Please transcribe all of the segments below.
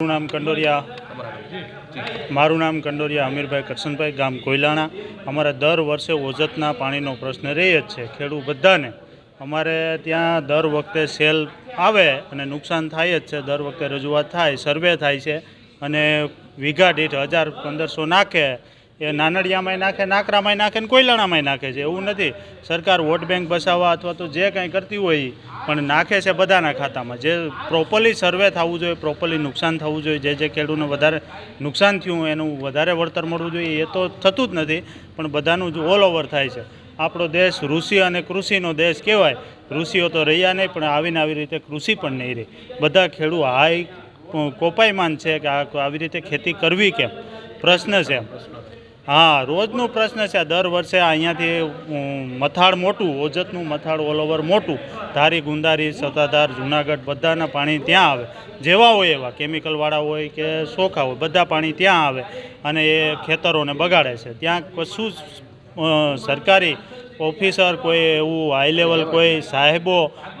મારું નામ કંડોરિયા મારું નામ કંડોરિયા અમીરભાઈ કરશનભાઈ ગામ કોયલાણા. અમારે દર વર્ષે ઓજતના પાણીનો પ્રશ્ન રહે જ છે ખેડૂત બધાને. અમારે ત્યાં દર વખતે સેલ આવે અને નુકસાન થાય જ છે. દર વખતે રજૂઆત થાય, સર્વે થાય છે અને વીઘા દીઠ હજાર પંદરસો નાખે. એ નાનડિયામાંય નાખે, નાકરામાંય નાખે ને કોયલાણામાંય નાખે છે. એવું નથી. સરકાર વોટ બેંક બસાવવા અથવા તો જે કાંઈ કરતી હોય પણ નાખે છે બધાના ખાતામાં. જે પ્રોપરલી સર્વે થવું જોઈએ પ્રોપરલી નુકસાન થવું જોઈએ, જે જે ખેડૂતને વધારે નુકસાન થયું એનું વધારે વળતર મળવું જોઈએ, એ તો થતું જ નથી, પણ બધાનું જ ઓલ ઓવર થાય છે. આપણો દેશ ઋષિ અને કૃષિનો દેશ કહેવાય. ઋષિઓ તો રહ્યા નહીં, પણ આવીને આવી રીતે કૃષિ પણ નહીં રહી. બધા ખેડૂત હાઈ કોપાયમાન છે કે, આવી રીતે ખેતી કરવી કેમ? પ્રશ્ન છે. હા, રોજનો પ્રશ્ન છે. દર વર્ષે અહીંયાથી મથાળ મોટું, ઓજતનું મથાળ ઓલ ઓવર મોટું. ધારી ગુંદારી સતાધાર જુનાગઢ, બધાના પાણી ત્યાં આવે. જેવા હોય એવા કેમિકલવાળા હોય કે સોખા હોય, બધા પાણી ત્યાં આવે અને એ ખેતરોને બગાડે છે. ત્યાં કશું સરકારી ઓફિસર કોઈ એવું હાઈ લેવલ કોઈ સાહેબો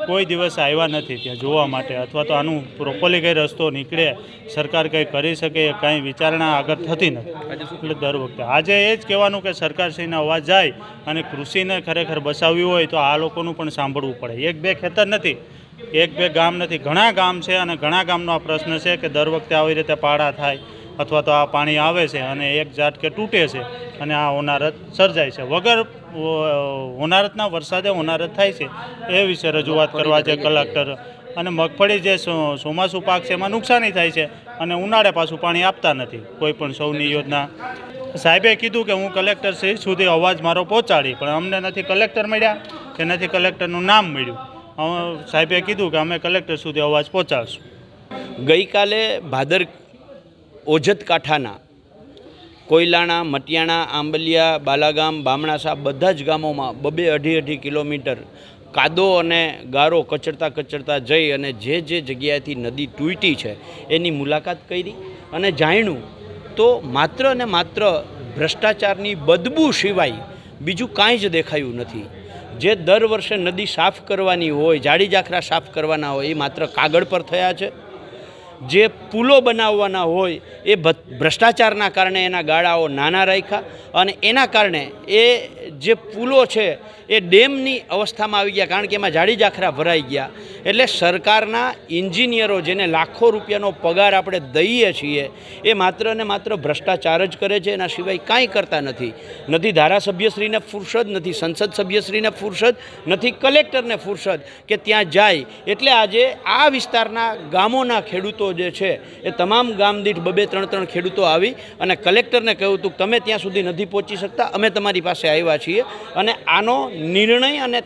કોઈ દિવસ આવ્યા નથી ત્યાં જોવા માટે અથવા તો આનું પ્રોપરલી કંઈ રસ્તો નીકળે, સરકાર કંઈ કરી શકે, કાંઈ વિચારણા આગળ થતી નથી. એટલે દર વખતે. આજે એ જ કહેવાનું કે સરકારશ્રીનો અવાજ જાય અને કૃષિને ખરેખર બસાવવી હોય તો આ લોકોનું પણ સાંભળવું પડે. એક બે ખેતર નથી, એક બે ગામ નથી. ઘણા ગામ છે અને ઘણા ગામનો આ પ્રશ્ન છે કે દર વખતે આવી રીતે પાડા થાય અથવા તો આ પાણી આવે છે અને એક ઝાટકે તૂટે છે અને આ ઓનારત સર્જાય છે. વગર હોનારતના વરસાદે હોનારત થાય છે, એ વિશે રજૂઆત કરવા છે કલેક્ટર. અને મગફળી જે ચોમાસું પાક છે, એમાં નુકસાની થાય છે અને ઉનાળે પાછું પાણી આપતા નથી, કોઈ પણ સૌની યોજના. સાહેબે કીધું કે હું કલેક્ટર શ્રી સુધી અવાજ મારો પહોંચાડી, પણ અમને નથી કલેક્ટર મળ્યા, કે નથી કલેક્ટરનું નામ મળ્યું. સાહેબે કીધું કે અમે કલેક્ટર સુધી અવાજ પહોંચાડશું. ગઈકાલે ભાદર ઓજત કાંઠાના કોયલાણા, મટિયાણા, આંબલિયા, બાલાગામ, બામણાસા બધા જ ગામોમાં બબે અઢી અઢી કિલોમીટર કાદો અને ગારો કચરતા કચરતા જઈ અને જે જે જગ્યાએથી નદી તૂટી છે એની મુલાકાત કરી અને જાણ્યું તો માત્ર ને માત્ર ભ્રષ્ટાચારની બદબૂ સિવાય બીજું કાંઈ જ દેખાયું નથી. જે દર વર્ષે નદી સાફ કરવાની હોય જાડી જાખરા સાફ કરવાના હોય એ માત્ર કાગળ પર થયા છે. જે પુલો બનાવવાના હોય એ ભ્રષ્ટાચારના કારણે એના ગાળાઓ નાના રાખ્યા અને એના કારણે એ જે પુલો છે એ ડેમની અવસ્થામાં આવી ગયા. કારણ કે એમાં જાડી જાખરા ભરાઈ ગયા. એટલે સરકારના એન્જિનિયરો જેને લાખો રૂપિયાનો પગાર આપણે દઈએ છીએ, એ માત્ર ને માત્ર ભ્રષ્ટાચાર જ કરે છે, એના સિવાય કાંઈ કરતા નથી. નથી ધારાસભ્યશ્રીને ફુરસદ, નથી સંસદ સભ્યશ્રીને ફુરસદ, નથી કલેક્ટરને ફુરસદ કે ત્યાં જાય. એટલે આજે આ વિસ્તારના ગામોના ખેડૂતો જે છે, એ તમામ ગામ દીઠ બબે ત્રણ ત્રણ ખેડૂતો આવી અને કલેક્ટરને કહ્યું હતું તમે ત્યાં સુધી નથી પહોંચી શકતા, અમે તમારી પાસે આવ્યા છીએ. અને આનો નિર્ણય અને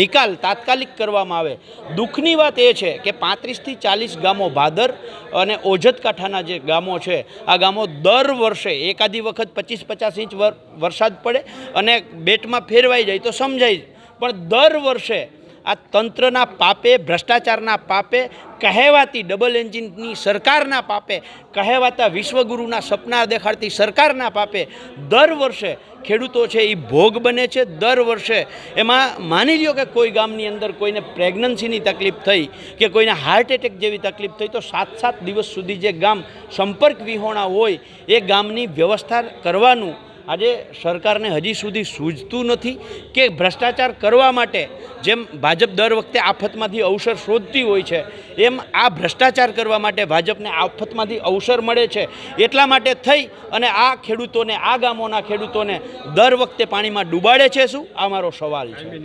નિકાલ તાત્કાલિક કરવામાં આવે. દુઃખની વાત એ છે કે પાંત્રીસથી ચાલીસ ગામો ભાદર અને ઓજત કાંઠાના જે ગામો છે, આ ગામો દર વર્ષે એકાદી વખત પચીસ પચાસ ઇંચ વર- વરસાદ પડે અને બેટમાં ફેરવાઈ જાય તો સમજાય. પણ દર વર્ષે આ તંત્રના પાપે, ભ્રષ્ટાચારના પાપે, કહેવાતી ડબલ એન્જિનની સરકારના પાપે, કહેવાતા વિશ્વગુરુના સપના દેખાડતી સરકારના પાપે દર વર્ષે ખેડૂતો છે એ ભોગ બને છે. દર વર્ષે એમાં માની લ્યો કે કોઈ ગામની અંદર કોઈને પ્રેગ્નન્સીની તકલીફ થઈ કે કોઈને હાર્ટ એટેક જેવી તકલીફ થઈ તો સાત સાત દિવસ સુધી જે ગામ સંપર્ક વિહોણા હોય એ ગામની વ્યવસ્થા કરવાનું આજે સરકારને હજી સુધી સૂઝતું નથી કે ભ્રષ્ટાચાર કરવા માટે જેમ ભાજપ દર વખતે આફતમાંથી અવસર શોધતી હોય છે, એમ આ ભ્રષ્ટાચાર કરવા માટે ભાજપને આફતમાંથી અવસર મળે છે. એટલા માટે થઈ અને આ ખેડૂતોને, આ ગામોના ખેડૂતોને દર વખતે પાણીમાં ડૂબાડે છે શું? આ મારો સવાલ છે.